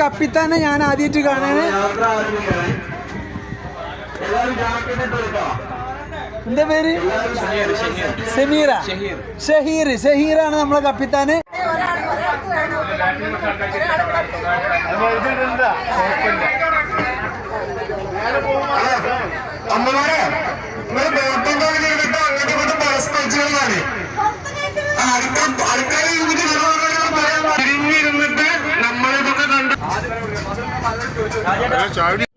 കപ്പിത്താനെ ഞാൻ ആദ്യമായിട്ട് കാണാന്. എന്താ പേര്? സമീറ. ഷഹീർ. ഷഹീറാണ് നമ്മളെ കപ്പിത്താന്. അമ്മമാരെ പറയാൻ തിരിഞ്ഞിരുന്ന് I don't.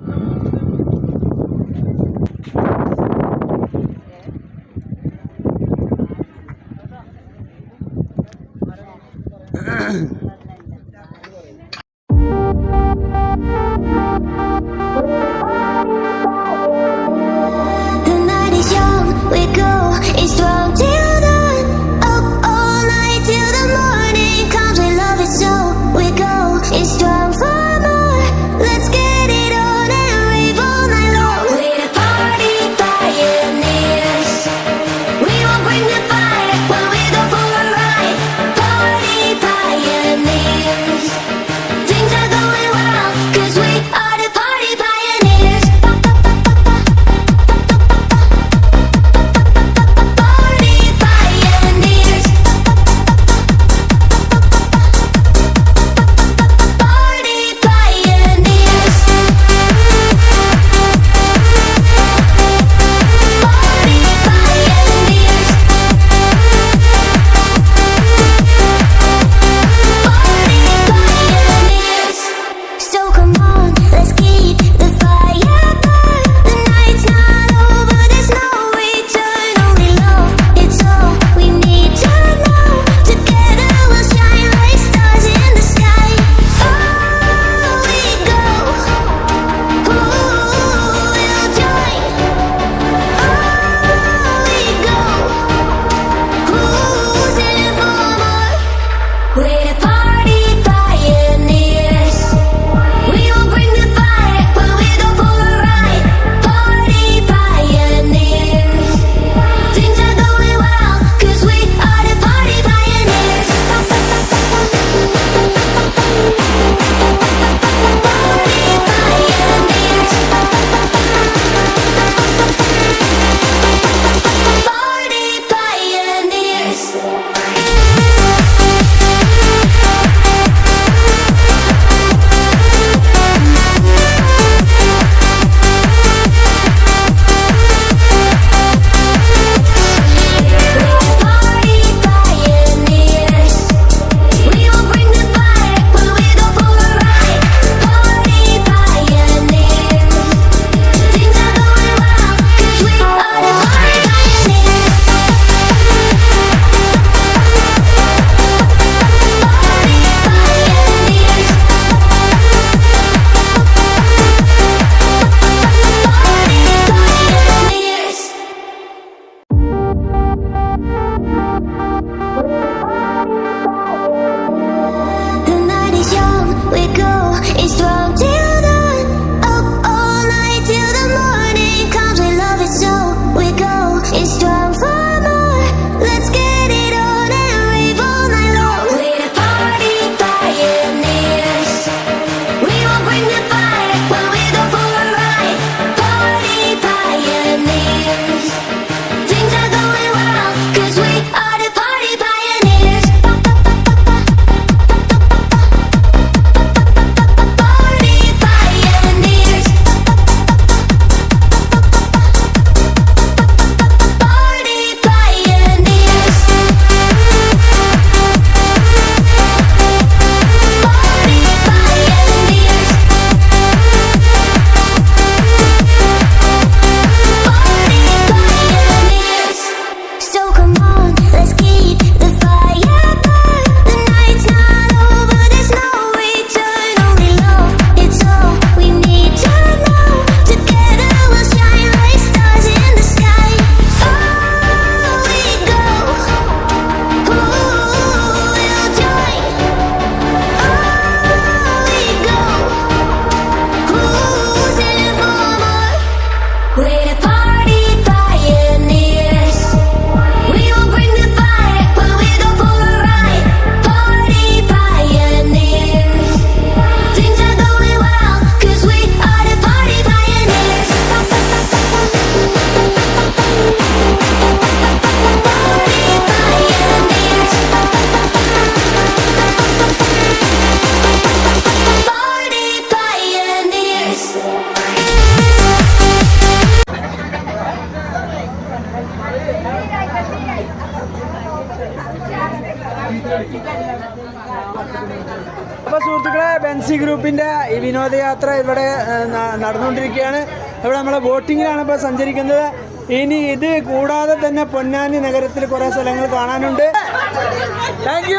അപ്പൊ സുഹൃത്തുക്കളെ ബെൻസി ഗ്രൂപ്പിന്റെ ഈ വിനോദയാത്ര ഇവിടെ നടന്നുകൊണ്ടിരിക്കുകയാണ്. ഇവിടെ നമ്മളെ ബോട്ടിങ്ങിലാണ് ഇപ്പോൾ സഞ്ചരിക്കുന്നത്. ഇനി ഇത് കൂടാതെ തന്നെ പൊന്നാനി നഗരത്തിൽ കുറേ സ്ഥലങ്ങൾ കാണാനുണ്ട്. താങ്ക്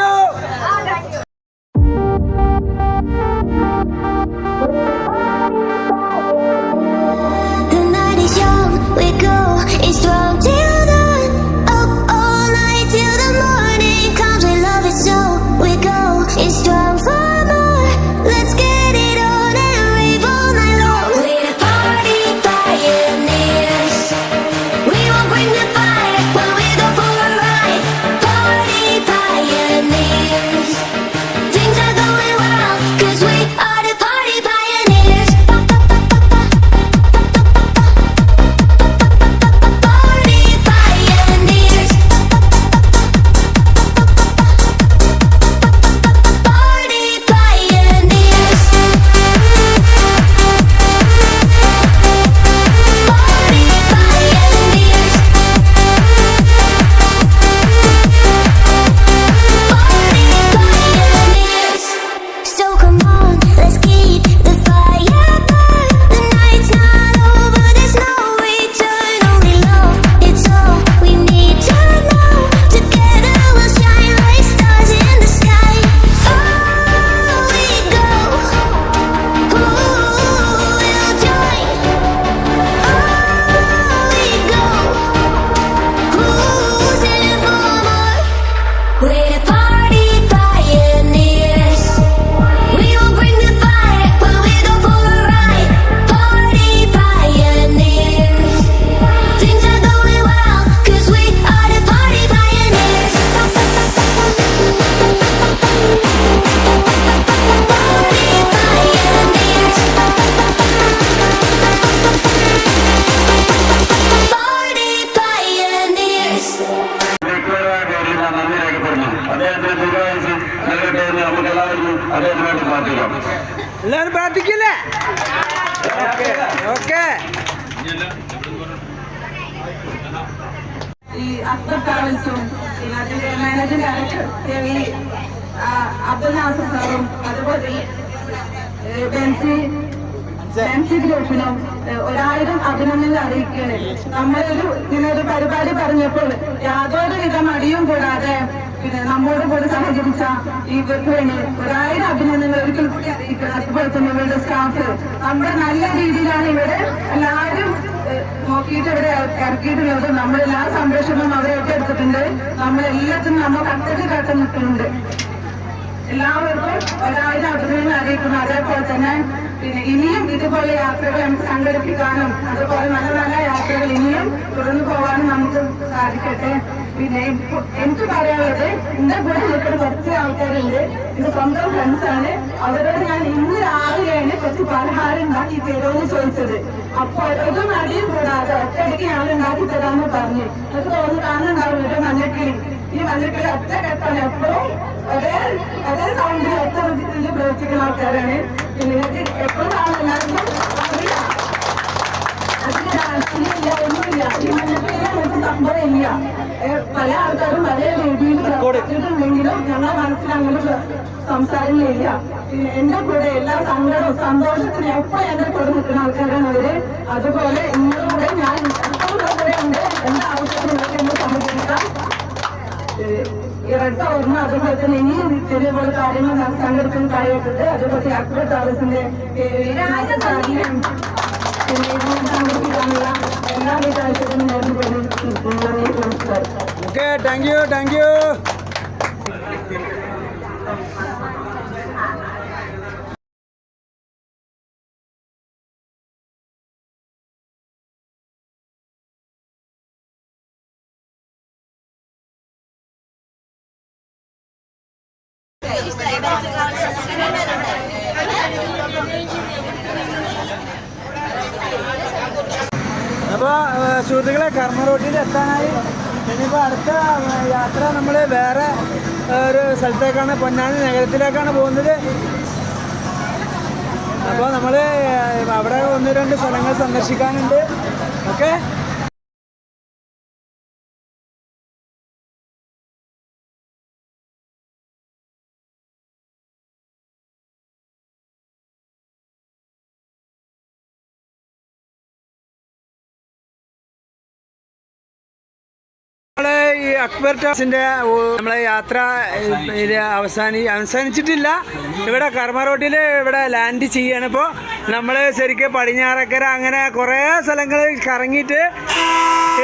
ഒരായിരം അഭിനന്ദനങ്ങൾ അറിയിക്കുകയാണ്. നമ്മളൊരു ഇങ്ങനെ ഒരു പരിപാടി പറഞ്ഞപ്പോൾ യാതൊരു വിധ മടിയും കൂടാതെ പിന്നെ നമ്മോട് കൂടെ സഹകരിച്ച ഇവർക്ക് വേണ്ടി ഒരായിരം അഭിനന്ദനങ്ങൾ ഒരിക്കൽ കൂടി അറിയിക്കണം അതുപോലെ തന്നെ ഇവരുടെ സ്റ്റാഫ് നമ്മുടെ നല്ല രീതിയിലാണ് ഇവിടെ എല്ലാവരും നോക്കിയിട്ട് ഇവിടെ ഇറക്കിയിട്ടുള്ളത്. നമ്മളെല്ലാ സംരക്ഷണവും അവരെ ഏറ്റെടുത്തിട്ടുണ്ട് നമ്മളെല്ലാത്തിനും നമ്മൾ കട്ടക്ക് കട്ട നിൽക്കുന്നുണ്ട് എല്ലാവർക്കും ഒരായിരം അഭിനന്ദനം അറിയിക്കുന്നു. അതേപോലെ തന്നെ പിന്നെ ഇനിയും ഇതുപോലെ യാത്രകൾ നമുക്ക് സംഘടിപ്പിക്കാനും അതുപോലെ നല്ല നല്ല യാത്രകൾ ഇനിയും തുടർന്നു പോകാനും നമുക്ക് സാധിക്കട്ടെ. പിന്നെ എനിക്ക് പറയാനുള്ളത് എന്റെ കൂടെ നിൽക്കുന്ന കുറച്ച് ആൾക്കാരുണ്ട്. എന്റെ സ്വന്തം ഫ്രണ്ട്സാണ് അവരോട് ഞാൻ ഇന്ന് രാവിലെയാണ് കുറച്ച് പലഹാരം ഉണ്ടാക്കി തരുമെന്ന് ചോദിച്ചത്. അപ്പൊ ഒരു മടിയും കൂടാതെ ഒറ്റയടിക്ക് ഞാൻ ഉണ്ടാക്കി തരാമെന്ന് പറഞ്ഞു. അത് തോന്നുന്നു കാണുന്നുണ്ടാവും. മഞ്ഞക്കിളി. ഈ മഞ്ഞക്കിളി ഒറ്റ കെട്ടാണ് എപ്പോഴും ഒരേ ഒരേ സൗണ്ടിൽ ഏറ്റവും ഇതിൽ പ്രവർത്തിക്കുന്ന ആൾക്കാരാണ്. നിങ്ങൾക്ക് എപ്പോഴും കാണും എല്ലാവർക്കും അറിയാം. അതിന് രാഷ്ട്രീയമില്ല ഒന്നുമില്ല. ഈ മഞ്ഞക്കിളി അങ്ങനത്തെ സംഭവം ഇല്ല. പല ആൾക്കാരും പല രീതിയിൽ പ്രവർത്തിച്ചിട്ടുണ്ടെങ്കിലും ഞങ്ങളെ മനസ്സിൽ അങ്ങനെ സംസാരങ്ങളില്ല. എന്റെ കൂടെ എല്ലാ സങ്കടവും സന്തോഷത്തിനും എപ്പോഴും എന്റെ കൂടെ നിൽക്കുന്ന ആൾക്കാരാണ് അവർ. അതുപോലെ കൂടെ ഞാൻ കൂടെ ഉണ്ട് എന്താ ആവശ്യത്തിന് എന്നെ സഹകരിക്കാം ഇരട്ട ഓർമ്മ അതുപോലെ തന്നെ ഇനിയും ഇതേപോലെ കാര്യങ്ങൾ സംഘടിപ്പിക്കാൻ കഴിയിട്ടുണ്ട് അതുപോലെ അക്ബർ താമസിന്റെ സംഘടിപ്പിക്കാനുള്ള എല്ലാവിധ ആവശ്യത്തിനും നന്ദി നമസ്കാരം. Okay thank you thank you അപ്പോൾ സുഹൃത്തുക്കളെ കർമ്മ റോട്ടിൽ എത്താനായി. ഇനിയിപ്പോൾ അടുത്ത യാത്ര നമ്മൾ വേറെ ഒരു സ്ഥലത്തേക്കാണ് പൊന്നാനി നഗരത്തിലേക്കാണ് പോകുന്നത്. അപ്പോൾ നമ്മൾ അവിടെ ഒന്ന് രണ്ട് സ്ഥലങ്ങൾ സന്ദർശിക്കാനുണ്ട്. ഓക്കെ? അക്ബർ ടാസിന്റെ നമ്മളെ യാത്ര അവസാനി അവസാനിച്ചിട്ടില്ല. ഇവിടെ കർമ്മ റോഡിൽ ഇവിടെ ലാൻഡ് ചെയ്യാണ് ഇപ്പോൾ നമ്മൾ ശരിക്കും പടിഞ്ഞാറക്കര അങ്ങനെ കുറേ സ്ഥലങ്ങൾ കറങ്ങിയിട്ട്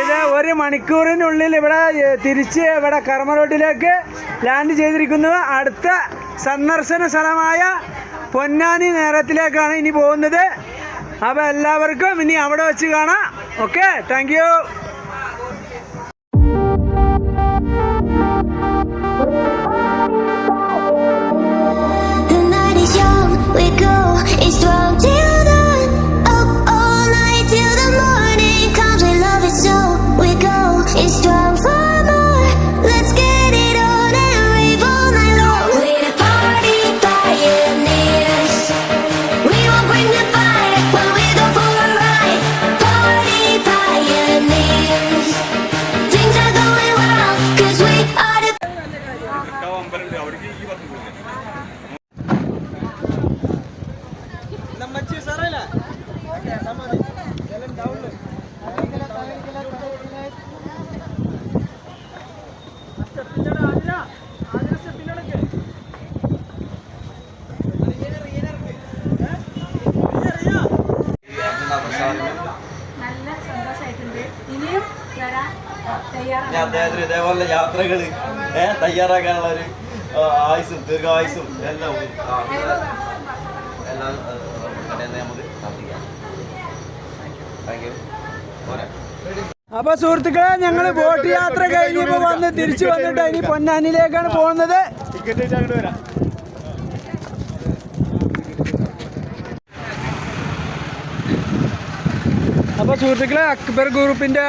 ഇത് ഒരു മണിക്കൂറിനുള്ളിൽ ഇവിടെ തിരിച്ച് ഇവിടെ കർമ്മ റോഡിലേക്ക് ലാൻഡ് ചെയ്തിരിക്കുന്നു. അടുത്ത സന്ദർശന സ്ഥലമായ പൊന്നാനി നേരത്തിലേക്കാണ് ഇനി പോകുന്നത്. അപ്പോൾ എല്ലാവർക്കും ഇനി അവിടെ വെച്ച് കാണാം. ഓക്കെ താങ്ക് യാത്രകൾ തയ്യാറാക്കാനുള്ള ഒരു ആയുസും ദീർഘായുസും എല്ലാം ആ, എല്ലാം നമുക്ക് പ്രാർത്ഥിക്കാം. താങ്ക് യു പോരാ. അപ്പൊ സുഹൃത്തുക്കളെ ഞങ്ങൾ ബോട്ട് യാത്ര കഴിഞ്ഞപ്പോ വന്ന് തിരിച്ചു വന്നിട്ട് ഇനി പൊന്നാനിലേക്കാണ് പോകുന്നത്. അപ്പോൾ സുഹൃത്തുക്കളെ അക്ബർ ഗ്രൂപ്പിന്റെ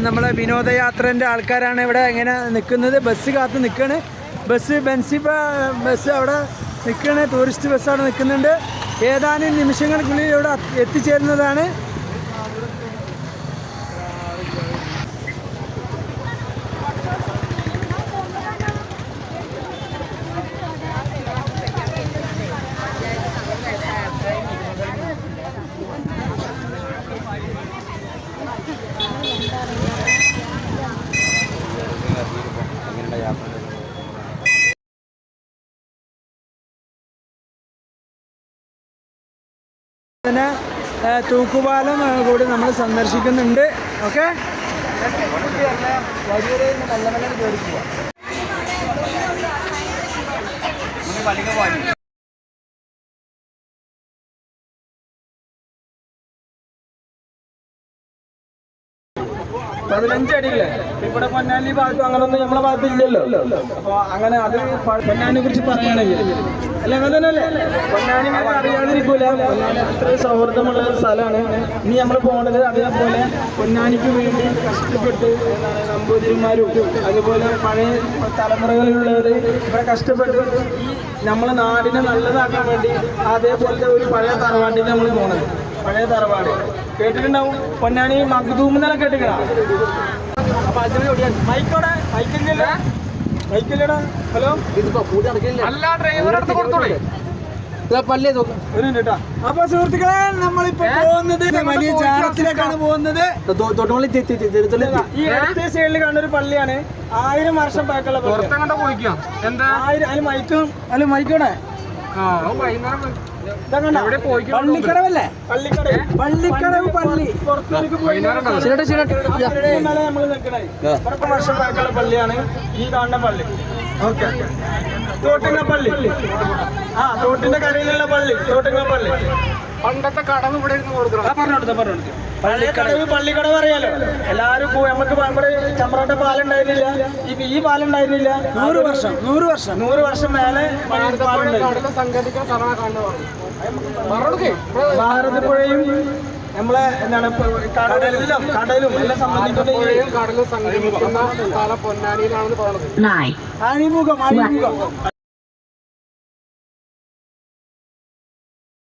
നമ്മളെ വിനോദയാത്രേന്റെ ആൾക്കാരാണ് ഇവിടെ ഇങ്ങനെ നിൽക്കുന്നത് ബസ് കാത്ത് നിൽക്കുകയാണ് ബസ് ബെൻസി ബ- ബസ് അവിടെ നിൽക്കുകയാണ് ടൂറിസ്റ്റ് ബസ് അവിടെ നിൽക്കുന്നുണ്ട് ഏതാനും നിമിഷങ്ങൾക്കുള്ളിൽ ഇവിടെ എത്തിച്ചേരുന്നതാണ് എങ്ങനെയുള്ള യാത്ര പിന്നെ തൂക്കുപാലം കൂടി നമ്മൾ സന്ദർശിക്കുന്നുണ്ട്. ഓക്കെ? പതിനഞ്ചടിയില്ലേ ഇവിടെ പൊന്നാനി ഭാഗത്തും അങ്ങനൊന്നും നമ്മളെ ഭാഗത്ത് ഇല്ലല്ലോ. അപ്പൊ അങ്ങനെ അത് പ- പൊന്നാനിയെ കുറിച്ച് പറയുകയാണെങ്കിൽ അല്ല അങ്ങനെ തന്നെയല്ലേ പൊന്നാനി അറിയാതിരിക്കൂല. പൊന്നാനി അത്രയും സൗഹൃദമുള്ള ഒരു സ്ഥലമാണ്. ഇനി നമ്മൾ പോണത് അതേപോലെ പൊന്നാനിക്ക് വേണ്ടി കഷ്ടപ്പെട്ട് നമ്പൂതിരിമാരും അതുപോലെ പഴയ തലമുറകളിലുള്ളവർ ഇവിടെ കഷ്ടപ്പെട്ട് ഈ നമ്മളെ നാടിനെ നല്ലതാക്കാൻ വേണ്ടി അതേപോലത്തെ ഒരു പഴയ തറവാട്ടിൽ നമ്മൾ പോണത്. പഴയ തറവാട്. കേട്ടിട്ടുണ്ടാവും. പൊന്നാനി മഖ്ദൂം എന്നല്ല കേട്ടിക്കണ അപ്പൊ അതിന് മൈക്കോടെ മൈക്കില്ലല്ലോ മൈക്കില്ലടാ ഹലോ? അല്ല കൊടുത്തോളേ. അപ്പൊ സുഹൃത്തുക്കളെ നമ്മളിപ്പോ പോകുന്നത് വലിയ ചാരത്തിലേക്കാണ് പോകുന്നത്. ഈ ഇടത്തെ സൈഡിൽ കാണുന്ന ഒരു പള്ളിയാണ്. ആയിരം വർഷം പഴക്കമുള്ള പള്ളി ആയിരം അതിന് മൈക്കും അല്ല മൈക്കോടെ പള്ളിക്കടവല്ലേ? പള്ളിക്കട പള്ളിക്കടവ് പള്ളി നമ്മൾ നിൽക്കണേ. വർഷം പഴക്കമുള്ള പള്ളിയാണ്. ഈ കാണുന്ന പള്ളി. ഓക്കെ. തോട്ടിങ്ങ പള്ളി. ആ തോട്ടിന്റെ കരയിലുള്ള പള്ളി. തോട്ടിങ്ങ പള്ളി. പണ്ടത്തെ കടവ് ഇവിടെ ഇരുന്ന് കൊടുക്കണം. പറഞ്ഞോട്ടെ പറഞ്ഞോട്ടെ പള്ളിക്കടവ് പള്ളിക്കടവ് അറിയാലോ എല്ലാരും പോയി നമുക്ക് നമ്മുടെ ചമ്പ്രാട്ട പാലുണ്ടായിരുന്നില്ല. ഈ ഈ പാലുണ്ടായിരുന്നില്ല. നൂറ് വർഷം നൂറ് വർഷം. നൂറ് വർഷം മേലെ ഭാരതപ്പുഴയും നമ്മളെ എന്താണ് കടലിലും. കടലും കടലും എല്ലാം പറഞ്ഞത്. അഴിമുഖം അഴിമുഖം.